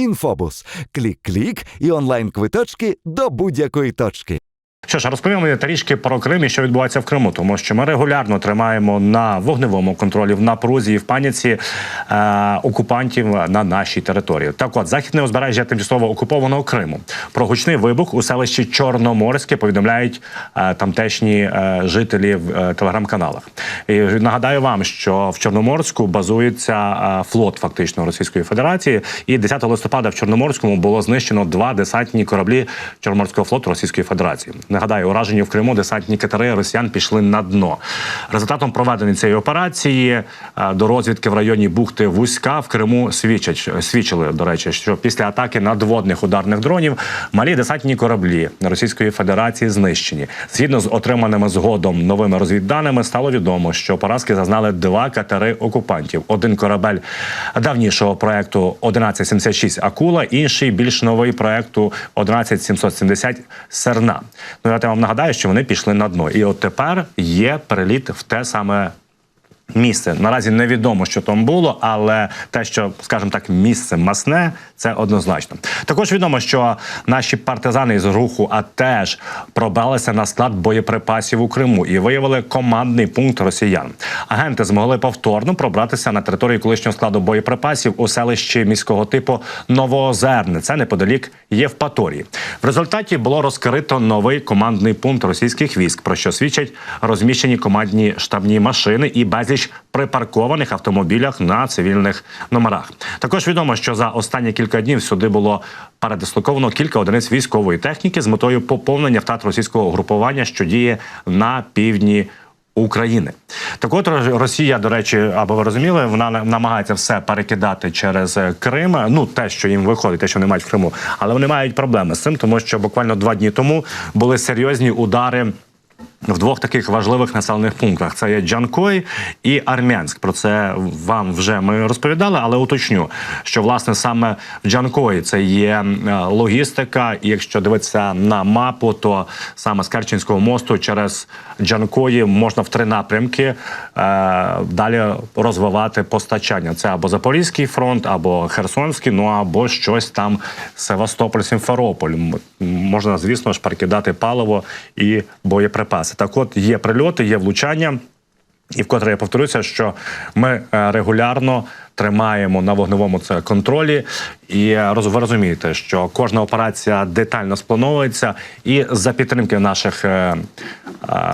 Інфобус. Клік-клік і онлайн-квиточки до будь-якої точки. Що ж, розповімо трішки про Крим і що відбувається в Криму, тому що ми регулярно тримаємо на вогневому контролі в напрузі і в паніці е, окупантів на нашій території. Так, от західне узбережжя тимчасово окупованого Криму про гучний вибух у селищі Чорноморське повідомляють е, тамтешні е, жителі в е, телеграм-каналах. І нагадаю вам, що в Чорноморську базується е, флот фактично Російської Федерації, і 10 листопада в Чорноморському було знищено два десантні кораблі Чорноморського флоту Російської Федерації. Нагадаю, уражені в Криму десантні катери росіян пішли на дно. Результатом проведення цієї операції е, до розвідки в районі бухти Вузька в Криму свідчать свідчили, до речі, що після атаки надводних ударних дронів малі десантні кораблі Російської Федерації знищені. Згідно з отриманими згодом новими розвідданими, стало відомо, що поразки зазнали два катери окупантів. Один корабель давнішого проекту 1176 Акула, інший більш новий проекту 11770 Серна. Ну я вам нагадаю, що вони пішли на дно, і от тепер є переліт в те саме. Місце наразі невідомо, що там було, але те, що, скажімо так, місце масне, це однозначно. Також відомо, що наші партизани з руху АТЕЖ пробралися на склад боєприпасів у Криму і виявили командний пункт росіян. Агенти змогли повторно пробратися на територію колишнього складу боєприпасів у селищі міського типу Новоозерне. Це неподалік Євпаторії. В результаті було розкрито новий командний пункт російських військ, про що свідчать розміщені командні штабні машини і безліч припаркованих автомобілях на цивільних номерах. Також відомо, що за останні кілька днів сюди було передислоковано кілька одиниць військової техніки з метою поповнення втрат російського угрупування, що діє на півдні. України так, от Росія, до речі, або ви розуміли, вона намагається все перекидати через Крим. Ну те, що їм виходить, те, що вони мають в Криму, але вони мають проблеми з цим, тому що буквально два дні тому були серйозні удари. В двох таких важливих населених пунктах це є Джанкой і Армянськ. Про це вам вже ми розповідали, але уточню, що власне саме в Джанкої це є логістика. І якщо дивитися на мапу, то саме з Керченського мосту через Джанкої можна в три напрямки е, далі розвивати постачання. Це або Запорізький фронт, або Херсонський, ну або щось там Севастополь, Сімферополь. Можна, звісно ж, перекидати паливо і боєприпаси. Так, от є прильоти, є влучання, і вкотре я повторюся, що ми регулярно тримаємо на вогневому це контролі, і ви розумієте, що кожна операція детально сплановується, і за підтримки наших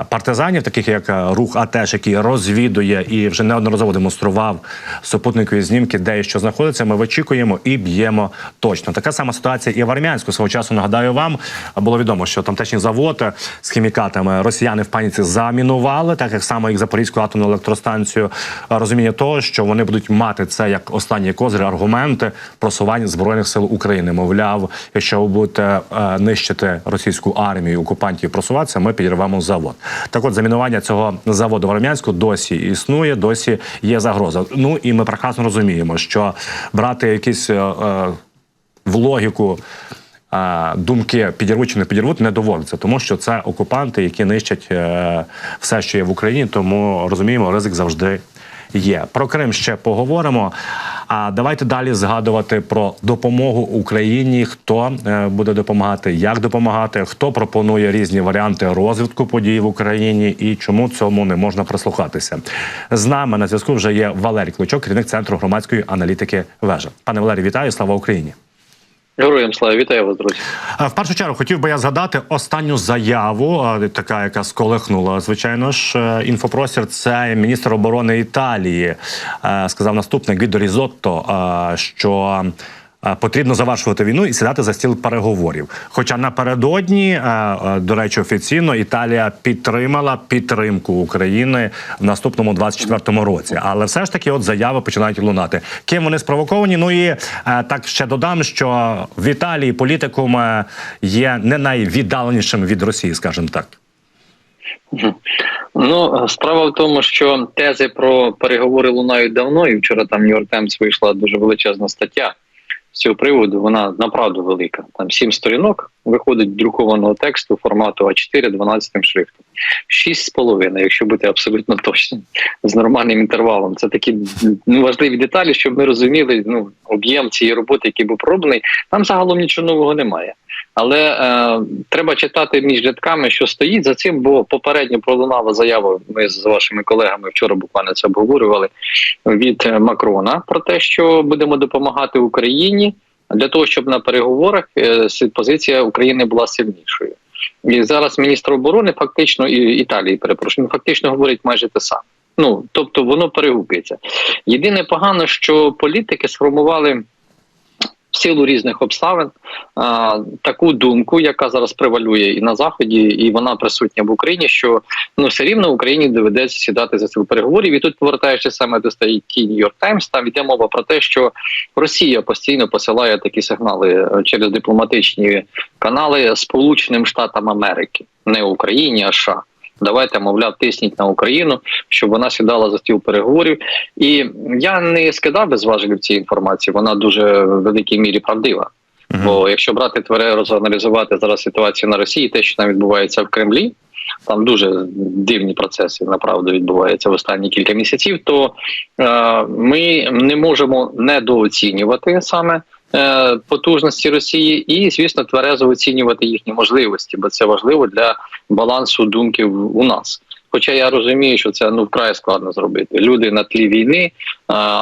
партизанів, таких як рух АТЕШ, який розвідує і вже неодноразово демонстрував супутникові знімки, де і що знаходиться. Ми вичікуємо і б'ємо точно. Така сама ситуація і в армянську свого часу. Нагадаю вам, було відомо, що тамтешні заводи з хімікатами росіяни в паніці замінували, так як само їх Запорізьку атомну електростанцію. Розуміння того, що вони будуть мати це як останні козирі, аргументи просування збройних сил України. Мовляв, якщо ви будете е, нищити російську армію, окупантів просуватися, ми підірвемо завод. Так, от замінування цього заводу в Армянську досі існує, досі є загроза. Ну і ми прекрасно розуміємо, що брати якісь е, е, в логіку. Думки підірвуть чи не підірвуть не доводиться, тому що це окупанти, які нищать все, що є в Україні. Тому розуміємо, ризик завжди є. Про Крим ще поговоримо. А давайте далі згадувати про допомогу Україні. Хто е, буде допомагати, як допомагати, хто пропонує різні варіанти розвитку подій в Україні і чому цьому не можна прислухатися. З нами на зв'язку вже є Валерій Кличок, керівник центру громадської аналітики. Вежа. Пане Валерій, вітаю! Слава Україні! Героям слава вітаю вас, друзі. В першу чергу хотів би я згадати останню заяву, така яка сколихнула звичайно ж Інфопросір, інфопростір. Це міністр оборони Італії е, сказав наступне Гідо Різотто, е, що потрібно завершувати війну і сідати за стіл переговорів. Хоча напередодні, до речі, офіційно Італія підтримала підтримку України в наступному 24-му році, але все ж таки, от заяви починають лунати. Ким вони спровоковані? Ну і так ще додам, що в Італії політикум є не найвіддаленішим від Росії, скажімо так. Ну, справа в тому, що тези про переговори лунають давно, і вчора там Нью-Йорк Таймс вийшла дуже величезна стаття цього приводу вона направду велика. Там сім сторінок виходить друкованого тексту формату А4 12 шрифтом. Шість з половиною, якщо бути абсолютно точним, з нормальним інтервалом. Це такі ну, важливі деталі, щоб ми розуміли ну, об'єм цієї роботи, який був пророблений. Там загалом нічого нового немає. Але е, треба читати між рядками, що стоїть за цим, бо попередньо пролунала заява. Ми з вашими колегами вчора буквально це обговорювали від е, Макрона про те, що будемо допомагати Україні для того, щоб на переговорах е, позиція України була сильнішою. І зараз міністр оборони фактично і Італії, перепрошую, фактично говорить майже те саме. Ну тобто воно перегукується. Єдине погано, що політики сформували силу різних обставин таку думку, яка зараз превалює і на заході, і вона присутня в Україні. Що ну все рівно Україні доведеться сідати за цих переговорів. І тут повертаючись саме до статті New York Times, там йде мова про те, що Росія постійно посилає такі сигнали е, через дипломатичні канали Сполученим Штатам Америки, не Україні, а США. Давайте, мовляв, тисніть на Україну, щоб вона сідала за стіл переговорів. І я не скидав без важелів цієї інформації. Вона дуже в великій мірі правдива. Бо якщо брати тверезо розаналізувати зараз ситуацію на Росії, те, що там відбувається в Кремлі, там дуже дивні процеси направду відбуваються в останні кілька місяців, то е, ми не можемо недооцінювати саме потужності Росії і, звісно, тверезо оцінювати їхні можливості, бо це важливо для балансу думки у нас. Хоча я розумію, що це ну вкрай складно зробити. Люди на тлі війни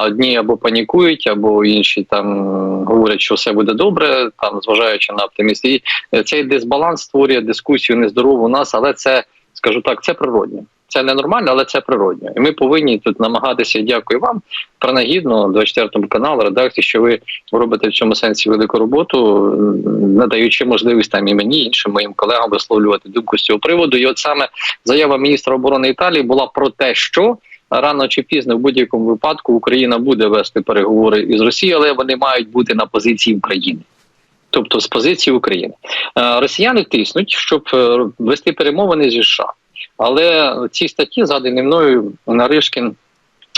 одні або панікують, або інші там говорять, що все буде добре, там зважаючи на оптиміст. І е, цей дисбаланс створює дискусію нездорову у нас, але це скажу так, це природньо. Це не нормально, але це природньо. І ми повинні тут намагатися. Дякую вам принагідно 24 каналу, редакції, що ви робите в цьому сенсі велику роботу, надаючи можливість там і мені, і іншим моїм колегам висловлювати думку з цього приводу. І от саме заява міністра оборони Італії була про те, що рано чи пізно в будь-якому випадку Україна буде вести переговори із Росією, але вони мають бути на позиції України. Тобто з позиції України Е, росіяни тиснуть, щоб е, вести перемовини зі США. Але ці статті, згадані мною Наришкін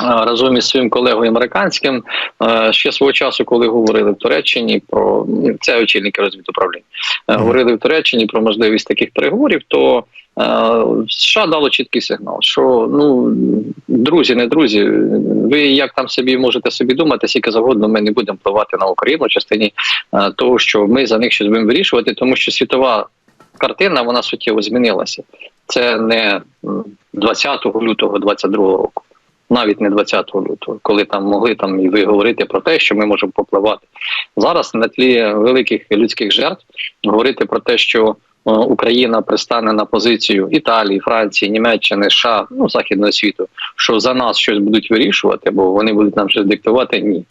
разом із своїм колегою американським, ще свого часу, коли говорили в Туреччині про ну, це очільники розвідуправління, говорили в Туреччині про можливість таких переговорів, то США дало чіткий сигнал, що ну друзі, не друзі, ви як там собі можете собі думати, скільки завгодно ми не будемо впливати на Україну в частині того, що ми за них щось будемо вирішувати, тому що світова картина вона суттєво змінилася. Це не 20 лютого 22 року, навіть не 20 лютого, коли там могли там і ви говорити про те, що ми можемо попливати. Зараз на тлі великих людських жертв говорити про те, що е, Україна пристане на позицію Італії, Франції, Німеччини, США, ну західного світу, що за нас щось будуть вирішувати, бо вони будуть нам щось диктувати. Ні,